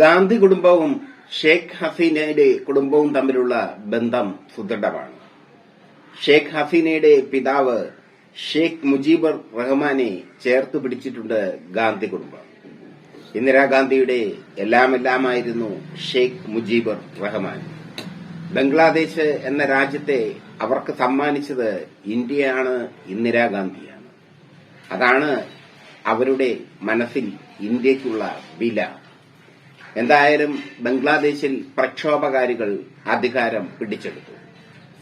ഗാന്ധി കുടുംബവും ഷേഖ് ഹസീനയുടെ കുടുംബവും തമ്മിലുള്ള ബന്ധം സുദൃഢമാണ്. ഷേഖ് ഹസീനയുടെ പിതാവ് ഷേഖ് മുജീബർ റഹ്മാനെ ചേർത്ത് പിടിച്ചിട്ടുണ്ട് ഗാന്ധി കുടുംബം. ഇന്ദിരാഗാന്ധിയുടെ എല്ലാമെല്ലാമായിരുന്നു ഷേഖ് മുജീബർ റഹ്മാൻ. ബംഗ്ലാദേശ് എന്ന രാജ്യത്തെ അവർക്ക് സമ്മാനിച്ചത് ഇന്ത്യയാണ് ഇന്ദിരാഗാന്ധിയാണ്. അതാണ് അവരുടെ മനസ്സിൽ ഇന്ത്യക്കുള്ള വില. എന്തായാലും ബംഗ്ലാദേശിൽ പ്രക്ഷോഭകാരികൾ അധികാരം പിടിച്ചെടുത്തു.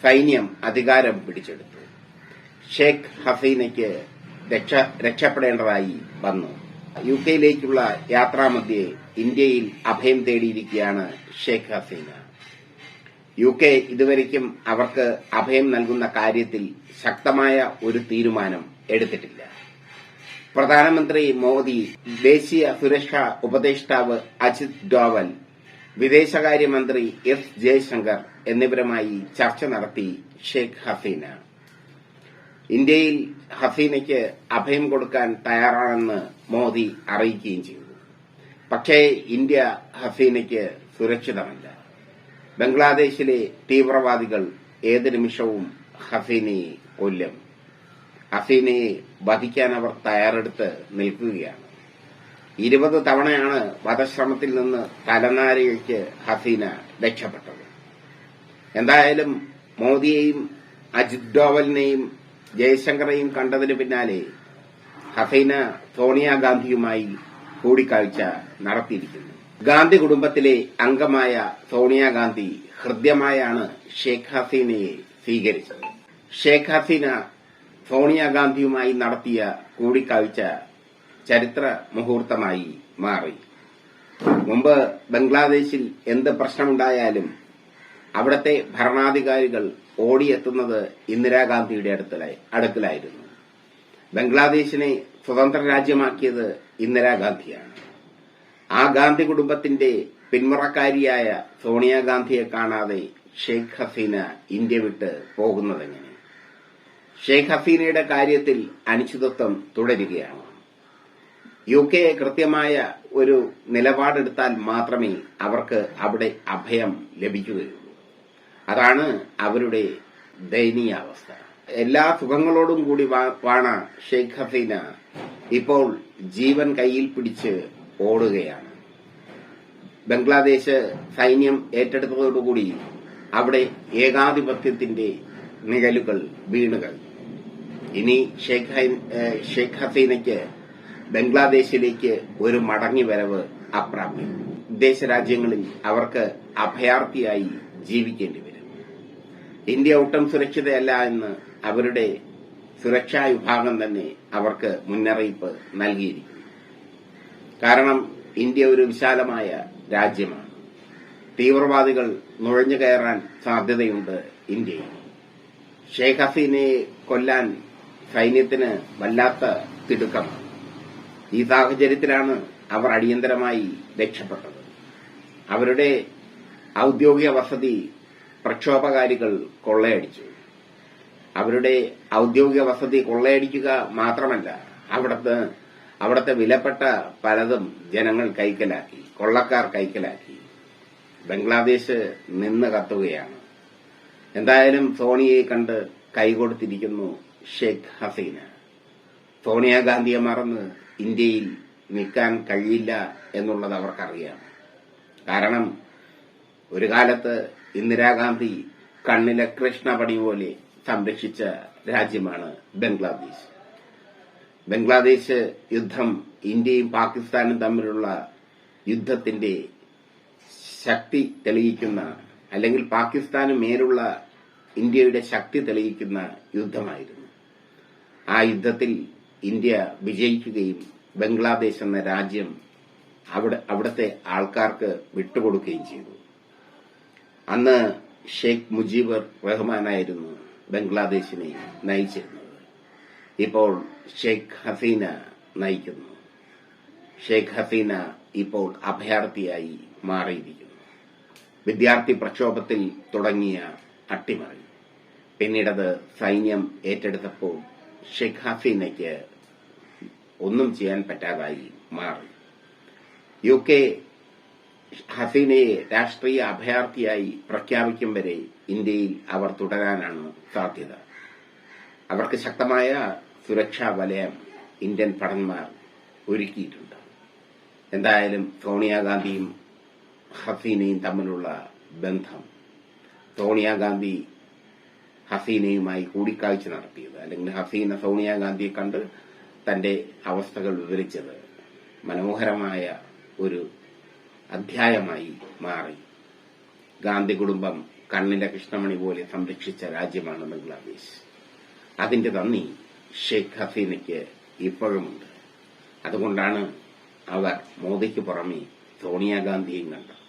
സൈന്യം അധികാരം പിടിച്ചെടുത്തു. ഷേഖ് ഹസീനയ്ക്ക് രക്ഷ രക്ഷപ്പെടേണ്ടതായി വന്നു. യു കെയിലേക്കുള്ള യാത്രാമധ്യേ ഇന്ത്യയിൽ അഭയം തേടിയിരിക്കുകയാണ് ഷേഖ് ഹസീന. യു കെ ഇതുവരയ്ക്കും അവർക്ക് അഭയം നൽകുന്ന കാര്യത്തിൽ ശക്തമായ ഒരു തീരുമാനം എടുത്തിട്ടില്ല. പ്രധാനമന്ത്രി മോദി ദേശീയ സുരക്ഷാ ഉപദേഷ്ടാവ് അജിത് ഡോവൽ വിദേശകാര്യമന്ത്രി എസ് ജയശങ്കർ എന്നിവരുമായി ചർച്ച നടത്തി ഷെയ്ഖ് ഹസീന. ഇന്ത്യയിൽ ഹസീനയ്ക്ക് അഭയം കൊടുക്കാൻ തയ്യാറാണെന്ന് മോദി അറിയിക്കുകയും ചെയ്തു. പക്ഷേ ഇന്ത്യ ഹസീനയ്ക്ക് സുരക്ഷിതമല്ല. ബംഗ്ലാദേശിലെ തീവ്രവാദികൾ ഏത് നിമിഷവും ഹസീനയെ കൊല്ലും. ഹസീനയെ വധിക്കാൻ അവർ തയ്യാറെടുത്ത് നിൽക്കുകയാണ്. ഇരുപത് തവണയാണ് വധശ്രമത്തിൽ നിന്ന് തലനാരിഴയ്ക്ക് ഹസീന രക്ഷപ്പെട്ടത്. എന്തായാലും മോദിയെയും അജിത് ഡോവലിനെയും ജയശങ്കറേയും കണ്ടതിന് പിന്നാലെ ഹസൈന സോണിയാഗാന്ധിയുമായി കൂടിക്കാഴ്ച നടത്തിയിരിക്കുന്നു. ഗാന്ധി കുടുംബത്തിലെ അംഗമായ സോണിയാഗാന്ധി ഹൃദ്യമായാണ് ഷേഖ് ഹസീനയെ സ്വീകരിച്ചത്. ഷേഖ് ഹസീന സോണിയാഗാന്ധിയുമായി നടത്തിയ കൂടിക്കാഴ്ച ചരിത്ര മുഹൂർത്തമായി മാറി. മുമ്പ് ബംഗ്ലാദേശിൽ എന്ത് പ്രശ്നമുണ്ടായാലും അവിടത്തെ ഭരണാധികാരികൾ ഓടിയെത്തുന്നത് ഇന്ദിരാഗാന്ധിയുടെ അടുത്തലായി അടുക്കലായിരുന്നു. ബംഗ്ലാദേശിനെ സ്വതന്ത്ര രാജ്യമാക്കിയത് ഇന്ദിരാഗാന്ധിയാണ്. ആ ഗാന്ധി കുടുംബത്തിന്റെ പിന്മുറക്കാരിയായ സോണിയാഗാന്ധിയെ കാണാതെ ഷെയ്ഖ് ഹസീന ഇന്ത്യ വിട്ട് പോകുന്നതെങ്ങനെ? ഷെയ്ഖ് ഹഫീനയുടെ കാര്യത്തിൽ അനിശ്ചിതത്വം തുടരുകയാണ്. യു കെ കൃത്യമായ ഒരു നിലപാടെടുത്താൽ മാത്രമേ അവർക്ക് അവിടെ അഭയം ലഭിക്കുകയുള്ളൂ. അതാണ് അവരുടെ ദയനീയാവസ്ഥ എല്ലാ സുഖങ്ങളോടും കൂടി വാണ ഷെയ്ഖ് ഹസീന ഇപ്പോൾ ജീവൻ കയ്യിൽ പിടിച്ച് ഓടുകയാണ്. ബംഗ്ലാദേശ് സൈന്യം ഏറ്റെടുത്തതോടുകൂടി അവിടെ ഏകാധിപത്യത്തിന്റെ നിഴലുകൾ വീണുകൾ ഇനി ഷേഖ് ഷേഖ് ഹസീനയ്ക്ക് ബംഗ്ലാദേശിലേക്ക് ഒരു മടങ്ങി വരവ് അപ്രാപ്യം വിദേശ രാജ്യങ്ങളിൽ അവർക്ക് അഭയാർത്ഥിയായി ജീവിക്കേണ്ടി വരും. ഇന്ത്യ ഒട്ടും സുരക്ഷിതയല്ല എന്ന് അവരുടെ സുരക്ഷാ വിഭാഗം തന്നെ അവർക്ക് മുന്നറിയിപ്പ് നൽകിയിരിക്കും കാരണം ഇന്ത്യ ഒരു വിശാലമായ രാജ്യമാണ്. തീവ്രവാദികൾ നുഴഞ്ഞു കയറാൻ സാധ്യതയുണ്ട് ഇന്ത്യയിൽ. ഷേഖ് ഹസീനയെ കൊല്ലാൻ സൈന്യത്തിന് വല്ലാത്ത തിടുക്കമാണ്. ഈ സാഹചര്യത്തിലാണ് അവർ അടിയന്തരമായി രക്ഷപ്പെട്ടത്. അവരുടെ ഔദ്യോഗിക വസതി പ്രക്ഷോഭകാരികൾ കൊള്ളയടിച്ചു. അവരുടെ ഔദ്യോഗിക വസതി കൊള്ളയടിക്കുക മാത്രമല്ല അവിടുത്തെ അവിടുത്തെ വിലപ്പെട്ട പലതും ജനങ്ങൾ കൈക്കലാക്കി കൊള്ളക്കാർ കൈക്കലാക്കി. ബംഗ്ലാദേശ് നിന്ന് കത്തുകയാണ്. എന്തായാലും സോണിയെ കണ്ട് കൈകൊടുത്തിരിക്കുന്നു ഷെയ്ഖ് ഹസീന. സോണിയാഗാന്ധിയെ മറന്ന് ഇന്ത്യയിൽ നിൽക്കാൻ കഴിയില്ല എന്നുള്ളത് അവർക്കറിയാം. കാരണം ഒരു കാലത്ത് ഇന്ദിരാഗാന്ധി കണ്ണിലെ കൃഷ്ണപടി പോലെ സംരക്ഷിച്ച രാജ്യമാണ് ബംഗ്ലാദേശ്. ബംഗ്ലാദേശ് യുദ്ധം ഇന്ത്യയും പാകിസ്ഥാനും തമ്മിലുള്ള യുദ്ധത്തിന്റെ ശക്തി തെളിയിക്കുന്ന അല്ലെങ്കിൽ പാകിസ്ഥാന് മേലുള്ള ഇന്ത്യയുടെ ശക്തി തെളിയിക്കുന്ന യുദ്ധമായിരുന്നു. ആ യുദ്ധത്തിൽ ഇന്ത്യ വിജയിക്കുകയും ബംഗ്ലാദേശ് എന്ന രാജ്യം അവിടെ അവിടുത്തെ ആൾക്കാർക്ക് വിട്ടുകൊടുക്കുകയും ചെയ്തു. അന്ന് ഷെയ്ഖ് മുജീബർ റഹ്മാനായിരുന്നു ബംഗ്ലാദേശിനെ നയിച്ചിരുന്നത്. ഇപ്പോൾ ഷെയ്ഖ് ഹസീന നയിക്കുന്നു. ഷെയ്ഖ് ഹസീന ഇപ്പോൾ അഭയാർത്ഥിയായി മാറിയിരിക്കുന്നു. വിദ്യാർത്ഥി പ്രക്ഷോഭത്തിൽ തുടങ്ങിയ അട്ടിമറി. പിന്നീടത് സൈന്യം ഏറ്റെടുത്തപ്പോൾ ഷെയ്ഖ് ഹസീനയ്ക്ക് ഒന്നും ചെയ്യാൻ പറ്റാതായി മാറി. യു കെ ഹസീനയെ രാഷ്ട്രീയ അഭയാർത്ഥിയായി പ്രഖ്യാപിക്കും വരെ ഇന്ത്യയിൽ അവർ തുടരാനാണ് സാധ്യത. അവർക്ക് ശക്തമായ സുരക്ഷാ വലയം ഇന്ത്യൻ ഭടന്മാർ ഒരുക്കിയിട്ടുണ്ട്. എന്തായാലും സോണിയാഗാന്ധിയും ഹസീനയും തമ്മിലുള്ള ബന്ധം സോണിയാഗാന്ധി ഹസീനയുമായി കൂടിക്കാഴ്ച നടത്തിയത്. അല്ലെങ്കിൽ ഹസീന സോണിയാഗാന്ധിയെ കണ്ട് തന്റെ അവസ്ഥകൾ വിവരിച്ചത് മനോഹരമായ ഒരു അധ്യായമായി മാറി. ഗാന്ധി കുടുംബം കണ്ണിന്റെ കൃഷ്ണമണി പോലെ സംരക്ഷിച്ച രാജ്യമാണ് ബംഗ്ലാദേശ്. അതിന്റെ നന്ദി ഷെയ്ഖ് ഹസീനയ്ക്ക് ഇപ്പോഴുമുണ്ട്. അതുകൊണ്ടാണ് അവർ മോദിക്ക് പുറമെ സോണിയാഗാന്ധിയും കണ്ടത്.